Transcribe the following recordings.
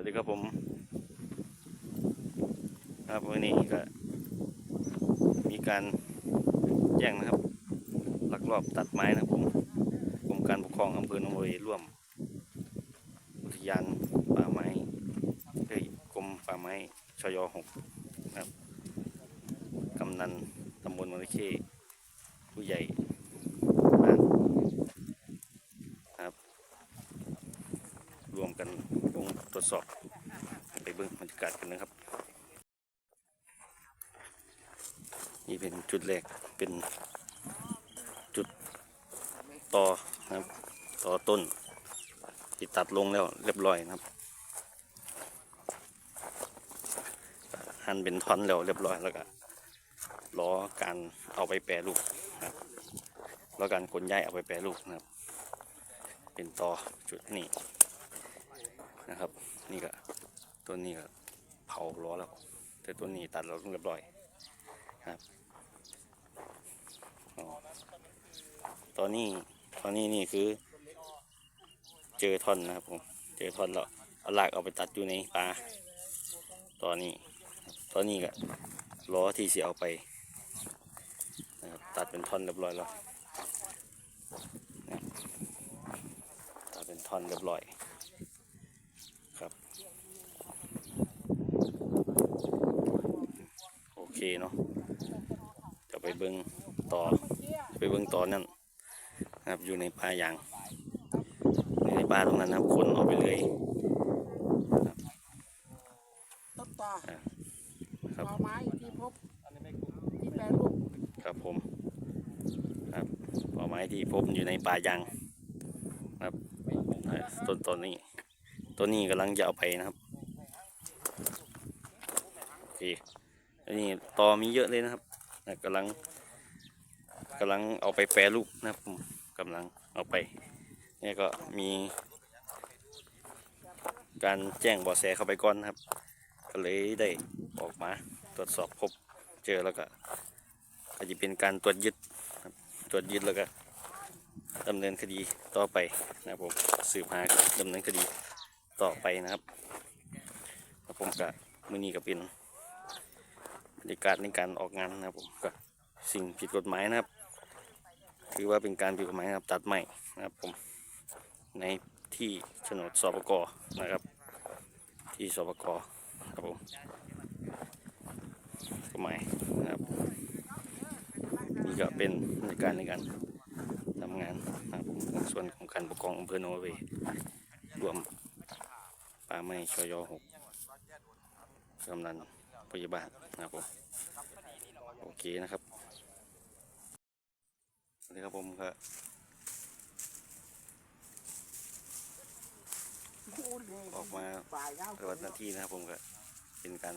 วัสดีครับผม ครับวันนี้ก็มีการแจ้งนะครับลักลอบตัดไม้นะครับผมกรมการปกครองอำเภอหนองบัวร่วม อุทยานป่าไม้เอ้ยกรมป่าไม้ชยหกนะครับกำนันตำบลมะระเข้ผู้ใหญ่บ้านนะครับ รวมกันลงตรวจ สอบไปเบิ่งบรรยากาศกันนะครับ นี่เป็นจุดแรกเป็นจุดต่อนะครับ ต่อต้นที่ตัดลงแล้วเรียบร้อยนะครับหั่นเป็นท่อนแล้วเรียบร้อยแล้วก็รอการเอาไปแปรรูปนะครับรอการขนย้ายเอาไปแปรรูปนะครับ เป็นต่อจุดนี้ นะครับ นี่ก็ตัวนี้ก็เผาล้อแล้ว แต่ตัวนี้ตัดแล้วเรียบร้อยครับตอนนี้ตอนนี้นี่คือ เจอท่อนนะครับผมเจอท่อนแล้วเอาลากเอาไปตัดอยู่ในป่าตอนนี้ ตอนนี้ก็ล้อที่เสียเอาไปนะครับตัดเป็นท่อนเรียบร้อยแล้วตัดเป็นท่อนเรียบร้อยครับ โอ เคเนาะจะไปเบิ้งต่อไปเบิ้งต่อนั่นนะครับอยู่ในป่ายางในบ้านตรงนั้นนะครับคนเอาไปเลยต้นต่อครับต่อไม้ที่พบที่แปรรูปครับผมครับป่าไม้ที่พบอยู่ในป่ายางครับอ่าต้นต้นนี้ต้นนี้กำลังจะเอาไปนะครับโอเคอั นนี้ตอมีเยอะเลยนะครับอะกำลังกำลังเอาไปแปรรูปนะครับผมกำลังเอาไปเนี่ยก็มี การแจ้งเบาะแสเข้าไปก่อนนะครับ ก็เลยได้ออกมาตรวจสอบพบเจอแล้วก็ก็จะเป็นการตรวจยึดตรวจยึดแล้วก็ดำเนินคดีต่อไปนะผมสืบหาดำเนินคดีต่อไปนะครับผมก็มือนี้ก็เป็น บรรยากาศในการออกงานนะครับผมก็สิ่งผิดกฎหมายนะครับ ถือว่าเป็นการผิดกฎหมายนะครับตัดไม้นะครับผมในที่โฉนดสปกนะครับ ที่สปกครับผมกฎหมายนะครับนี่ก็เป็นบรรยากาศในการทำงานนะครับผมส่วนของการปกครองอำเภอโนเวรวมป่าไม้ชยหกกำนัน พยาบาลนะครับผมโอเคนะครับสวัสดีครับผมก็ออกมาฝ่ายยาวปฏิบัติหน้าที่นะครับผมก็เป็นการ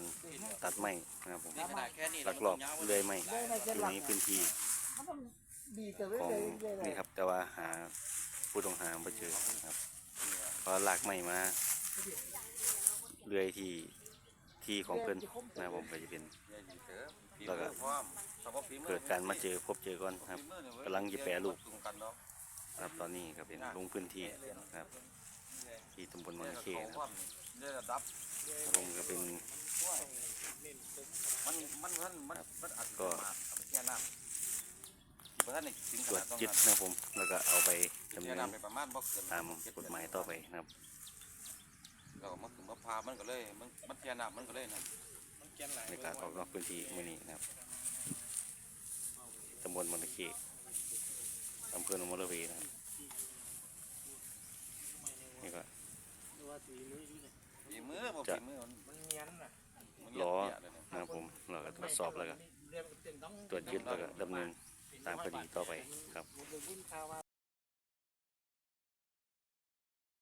ตัดไม้นะครับผมนี่ขนาดแค่นี้ลักลอบเลื่อยไม้อยู่ในพื้นที่ของนี่ครับ แต่ว่าหาผู้ต้องหาไม่เจอครับเพราะหลากไม้มาเลื่อยที่ ที่ของเพื่อนนะครับผมก็จะเป็นแล้วก็เกิดการมาเจอพบเจอก่อนครับกำลังจะแปรรูปครับตอนนี้ก็เป็นลงพื้นที่นะครับ ที่ตำบลเมืองเคนะครับครับผมก็เป็นมันมันมันมันมันอัดก็แค่น้ำเพราะท่านนี่ถึงขตรวจนาดต้องยึดนะครับผมแล้วก็เอาไปดำแค่เนินน้ำไปประมาณบ่เกินตามกฎหมายต่อไปนะครับ เรามาถึงมะพร้าวมันก็เลย มันมันแค่น้ำมันก็เลยนะในการออกนอกพื้นที่มื่อนี้นะครับตำบลมอนตะเคีอำเภอหนองมะระเวนะครับนี่ก็ ฝีมือบ่จะฝีมือมันมันเนียนน่ะมันล้อเยะเลยนะนะครับผมเราก็ตรวจสอบแล้วก็เรียนเป็นต้องตรวจยึดแล้วก็ดำเนินตามคดีต่อไปครับมันจะวุ่นข้าวว่า